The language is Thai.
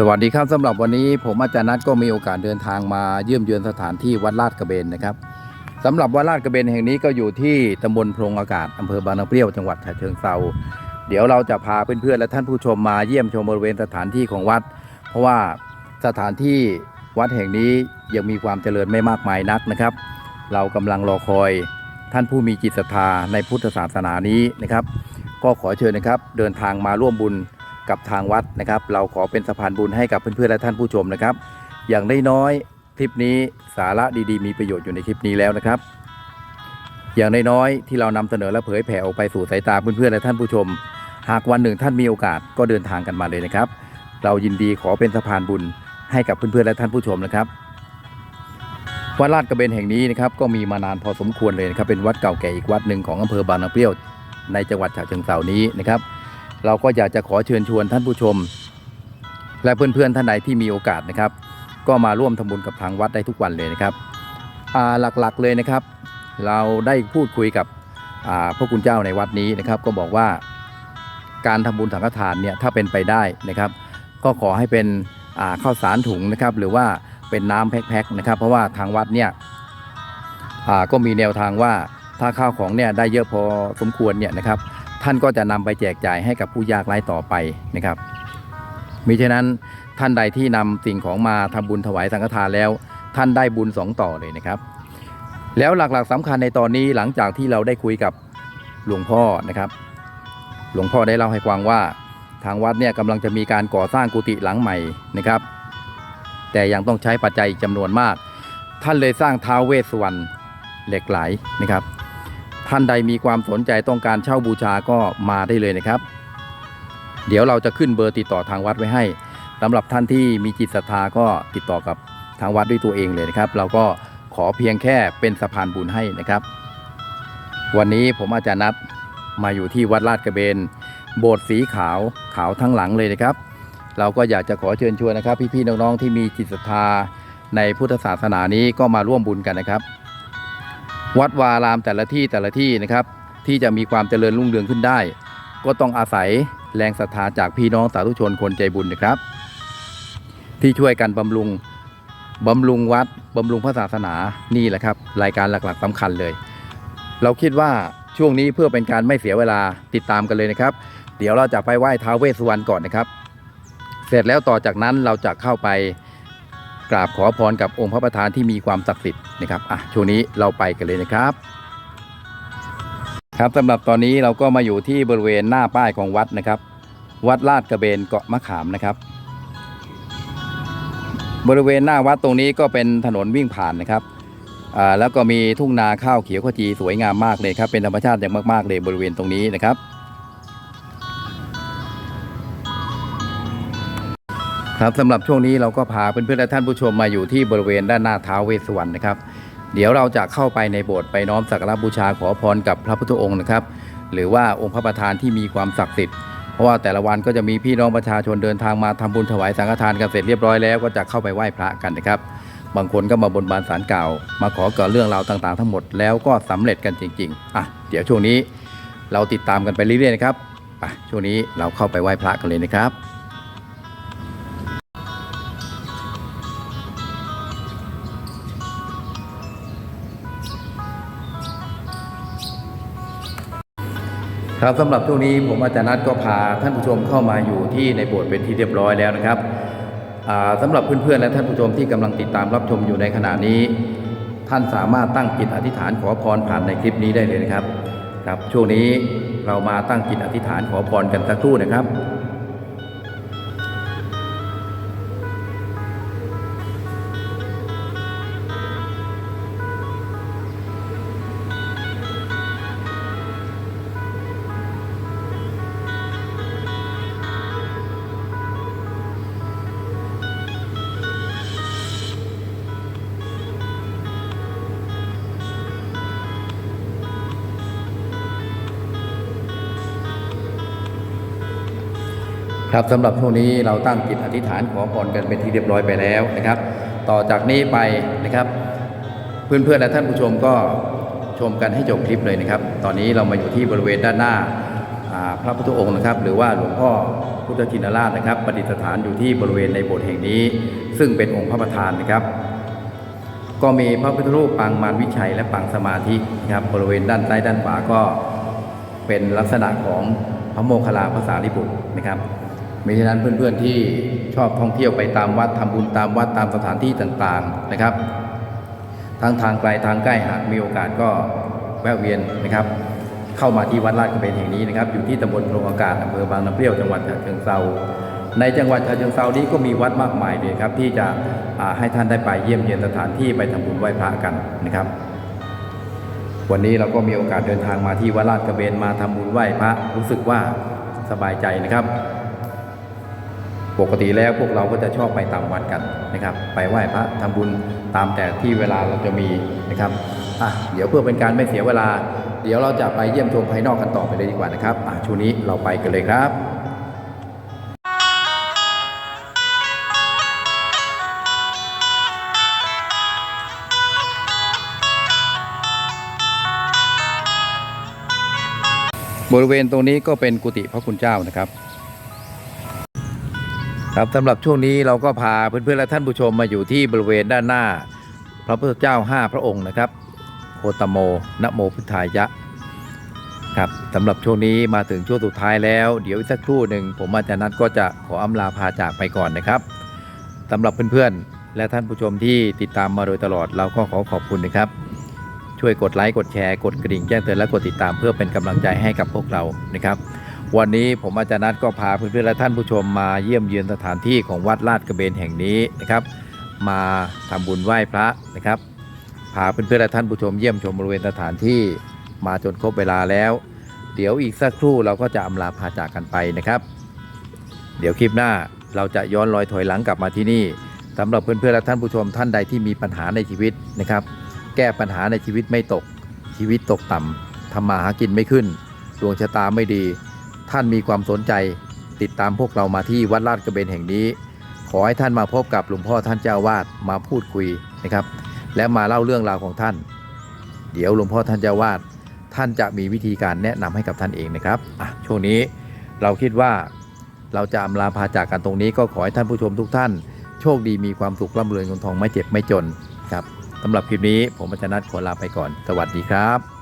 สวัสดีครับสำหรับวันนี้ผมอาจารย์นัทก็มีโอกาสเดินทางมาเยี่ยมเยือนสถานที่วัดลาดกระเบนนะครับสำหรับวัดลาดกระเบนแห่งนี้ก็อยู่ที่ตำบลโพรงอากาศอำเภอบางน้ำเปรี้ยวจังหวัดฉะเชิงเทราเดี๋ยวเราจะพาเพื่อนๆและท่านผู้ชมมาเยี่ยมชมบริเวณสถานที่ของวัด เพราะว่าสถานที่วัดแห่งนี้ยังมีความเจริญไม่มากมายนักนะครับ เรากำลังรอคอยท่านผู้มีจิตศรัทธาในพุทธศาสนานี้นะครับ ก็ขอเชิญนะครับเดินทางมาร่วมบุญ กับทางวัดนะครับ เราขอเป็นสะพานบุญให้กับเพื่อนๆและท่านผู้ชมนะครับ อย่างน้อยๆคลิปนี้สาระดีๆ มีประโยชน์อยู่ในคลิปนี้แล้วนะครับ อย่างน้อยๆที่เรานำเสนอและเผยแผ่ออกไปสู่สายตาเพื่อนๆและท่านผู้ชม หากวันหนึ่งท่านมีโอกาสก็เดินทางกันมาเลยนะครับ เรายินดีขอเป็นสะพานบุญให้กับเพื่อนๆและท่านผู้ชมนะครับวัดลาดกระเบนแห่งนี้นะครับก็มีมานานพอสมควรเลยนะครับเป็นวัดเก่าแก่อีกวัดหนึ่งของอำเภอบางน้ำเปรี้ยวในจังหวัดฉะเชิงเทรานี้นะครับ เราก็อยากจะขอเชิญชวนท่านผู้ชม และเพื่อนๆท่านใดที่มีโอกาสนะครับ ก็มาร่วมทำบุญกับทางวัดได้ทุกวันเลยนะครับหลักๆเลยนะครับ เราได้พูดคุยกับพระคุณเจ้าในวัดนี้นะครับ ก็บอกว่าการทำบุญสังฆทานเนี่ยถ้าเป็นไปได้นะครับ ก็ขอให้เป็นข้าวสารถุงนะครับ หรือว่าเป็นน้ำแพ็คๆนะครับ เพราะว่าทางวัดเนี่ยก็มีแนวทางว่าถ้าข้าวของเนี่ยได้เยอะพอสมควรเนี่ยนะครับ ท่านก็จะนำไปแจกจ่ายให้กับผู้ยากไร้ต่อไปนะครับมิฉะนั้นท่านใดที่นำสิ่งของมาทำบุญถวายสังฆทานแล้ว ท่านได้บุญสองต่อเลยนะครับ แล้วหลักๆสำคัญในตอนนี้หลังจากที่เราได้คุยกับหลวงพ่อนะครับ หลวงพ่อได้เล่าให้ฟังว่าทางวัดเนี่ยกำลังจะมีการก่อสร้างกุฏิหลังใหม่นะครับ แต่ยังต้องใช้ปัจจัยจำนวนมาก ท่านเลยสร้างท้าวเวสสวรรณเหล็กไหลนะครับ ท่านใดมีความสนใจต้องการเช่าบูชาก็มาได้เลยนะครับ เดี๋ยวเราจะขึ้นเบอร์ติดต่อทางวัดไว้ให้สำหรับท่านที่มีจิตศรัทธาก็ติดต่อกับทางวัดด้วยตัวเองเลยนะครับ เราก็ขอเพียงแค่เป็นสะพานบุญให้นะครับ วันนี้ผมอาจารย์นัดมาอยู่ที่วัดลาดกระเบน โบสถ์สีขาวขาวทั้งหลังเลยนะครับ เราก็อยากจะขอเชิญชวนนะครับ พี่ๆน้องๆที่มีจิตศรัทธาในพุทธศาสนานี้ก็มาร่วมบุญกันนะครับ วัดวาอารามแต่ละที่แต่ละที่นะครับ ที่จะมีความเจริญรุ่งเรืองขึ้นได้ ก็ต้องอาศัยแรงศรัทธาจากพี่น้องสาธุชนคนใจบุญนะครับ ที่ช่วยกันบำรุงบำรุงวัดบำรุงพระศาสนานี่แหละครับ รายการหลักๆสำคัญเลย เราคิดว่าช่วงนี้เพื่อเป็นการไม่เสียเวลาติดตามกันเลยนะครับ เดี๋ยวเราจะไปไหว้ท้าวเวสสุวรรณก่อนนะครับ เสร็จแล้วต่อจากนั้นเราจะเข้าไป กราบขอพรกับองค์พระประธานที่มีความศักดิ์สิทธิ์นะครับอะช่วงนี้เราไปกันเลยนะครับ ครับสำหรับตอนนี้เราก็มาอยู่ที่บริเวณหน้าป้ายของวัดนะครับ วัดลาดกระเบนเกาะมะขามนะครับ บริเวณหน้าวัดตรงนี้ก็เป็นถนนวิ่งผ่านนะครับอ่าแล้วก็มีทุ่งนาข้าวเขียวขจีสวยงามมากเลยครับเป็นธรรมชาติอย่างมากๆเลยบริเวณตรงนี้นะครับ ครับสำหรับช่วงนี้เราก็พาเพื่อนๆและท่านผู้ชมมาอยู่ที่บริเวณด้านหน้าท้าวเวสสวรรณนะครับ เดี๋ยวเราจะเข้าไปในโบสถ์ไปน้อมสักการะบูชาขอพรกับพระพุทธองค์นะครับ หรือว่าองค์พระประธานที่มีความศักดิ์สิทธิ์เพราะว่าแต่ละวันก็จะมีพี่น้องประชาชนเดินทางมาทำบุญถวายสังฆทานกันเสร็จเรียบร้อยแล้วก็จะเข้าไปไหว้พระกันนะครับ บางคนก็มาบนบานสารกล่า มาขอเกิดเรื่องราวต่างๆ ทั้งหมดแล้วก็สำเร็จกันจริงๆอะเดี๋ยวช่วงนี้เราติดตามกันไปเรื่อยๆนะครับไปช่วงนี้เราเข้าไปไหว้พระกันเลยนะครับ ครับสำหรับช่วงนี้ผมอาจารย์นัทก็พาท่านผู้ชมเข้ามาอยู่ที่ในโบสถ์เป็นที่เรียบร้อยแล้วนะครับอ่าสำหรับเพื่อนๆและท่านผู้ชมที่กำลังติดตามรับชมอยู่ในขณะนี้ ท่านสามารถตั้งจิตอธิษฐานขอพรผ่านในคลิปนี้ได้เลยนะครับ ครับช่วงนี้เรามาตั้งจิตอธิษฐานขอพรกันสักครู่นะครับ ครับสำหรับช่วงนี้เราตั้งจิตอธิษฐานขอพรกันเป็นที่เรียบร้อยไปแล้วนะครับ ต่อจากนี้ไปนะครับ เพื่อนๆและท่านผู้ชมก็ชมกันให้จบคลิปเลยนะครับ ตอนนี้เรามาอยู่ที่บริเวณด้านหน้าพระพุทธองค์นะครับ หรือว่าหลวงพ่อพุทธชินราชนะครับประดิษฐานอยู่ที่บริเวณในโบสถ์แห่งนี้ ซึ่งเป็นองค์พระประธานนะครับ ก็มีพระพุทธรูปปางมารวิชัยและปางสมาธินะครับบริเวณด้านซ้ายด้านขวาก็เป็นลักษณะของพระโมคคัลลาภาษาลิบุตรนะครับ มิฉะนั้นเพื่อนๆที่ชอบท่องเที่ยวไปตามวัดทำบุญตามวัดตามสถานที่ต่างๆนะครับทั้งทางไกลทางใกล้หากมีโอกาสก็แวะเวียนนะครับ เข้ามาที่วัดลาดกระเบนแห่งนี้นะครับ อยู่ที่ตำบลโพรงอากาศอำเภอบางน้ำเปรี้ยวจังหวัดฉะเชิงเทราในจังหวัดฉะเชิงเทรานี้ก็มีวัดมากมายเลยครับ ที่จะให้ท่านได้ไปเยี่ยมเยียนสถานที่ไปทำบุญไหว้พระกันนะครับ วันนี้เราก็มีโอกาสเดินทางมาที่วัดลาดกระเบนมาทำบุญไหว้พระรู้สึกว่าสบายใจนะครับ ปกติแล้วพวกเราก็จะชอบไปตามวัดกันนะครับ ไปไหว้พระทำบุญตามแต่ที่เวลาเราจะมีนะครับอะเดี๋ยวเพื่อเป็นการไม่เสียเวลา เดี๋ยวเราจะไปเยี่ยมชมภายนอกกันต่อไปเลยดีกว่านะครับอะช่วงนี้เราไปกันเลยครับบริเวณตรงนี้ก็เป็นกุฏิพระคุณเจ้านะครับ ครับสำหรับช่วงนี้เราก็พาเพื่อนๆและท่านผู้ชมมาอยู่ที่บริเวณด้านหน้า พระพุทธเจ้า 5 พระองค์นะครับโคตโมนโมพุทธายะครับสำหรับช่วงนี้มาถึงช่วงสุดท้ายแล้ว เดี๋ยวอีกสักครู่หนึ่งผมอาจารย์นัทก็จะขออำลาพาจากไปก่อนนะครับสำหรับเพื่อนๆ และท่านผู้ชมที่ติดตามมาโดยตลอดเราก็ขอขอบคุณนะครับ ช่วยกดไลค์กดแชร์กดกระดิ่งแจ้งเตือนและกดติดตามเพื่อเป็นกำลังใจให้กับพวกเรานะครับ วันนี้ผมอาจารย์นัทก็พาเพื่อนๆและท่านผู้ชมมาเยี่ยมเยือนสถานที่ของวัดลาดกระเบนแห่งนี้นะครับ มาทำบุญไหว้พระนะครับพาเพื่อนๆและท่านผู้ชมเยี่ยมชมบริเวณสถานที่มาจนครบเวลาแล้ว เดี๋ยวอีกสักครู่เราก็จะอำลาพาจากกันไปนะครับ เดี๋ยวคลิปหน้าเราจะย้อนรอยถอยหลังกลับมาที่นี่สำหรับเพื่อนๆและท่านผู้ชมท่านใดที่มีปัญหาในชีวิตนะครับ แก้ปัญหาในชีวิตไม่ตกชีวิตตกต่ำทำมาหากินไม่ขึ้นดวงชะตาไม่ดี ท่านมีความสนใจ ติดตามพวกเรามาที่วัดลาดกระเบนแห่งนี้ ขอให้ท่านมาพบกับหลวงพ่อท่านเจ้าวาดมาพูดคุยนะครับ และมาเล่าเรื่องราวของท่าน เดี๋ยวหลวงพ่อท่านเจ้าวาดท่านจะมีวิธีการแนะนำให้กับท่านเองนะครับอะช่วงนี้เราคิดว่าเราจะอำลาพาจากกันตรงนี้ก็ขอให้ท่านผู้ชมทุกท่าน โชคดีมีความสุขร่ำรวยเงินทองไม่เจ็บไม่จนครับสำหรับคลิปนี้ผมอาจารย์นัทขอลาไปก่อน สวัสดีครับ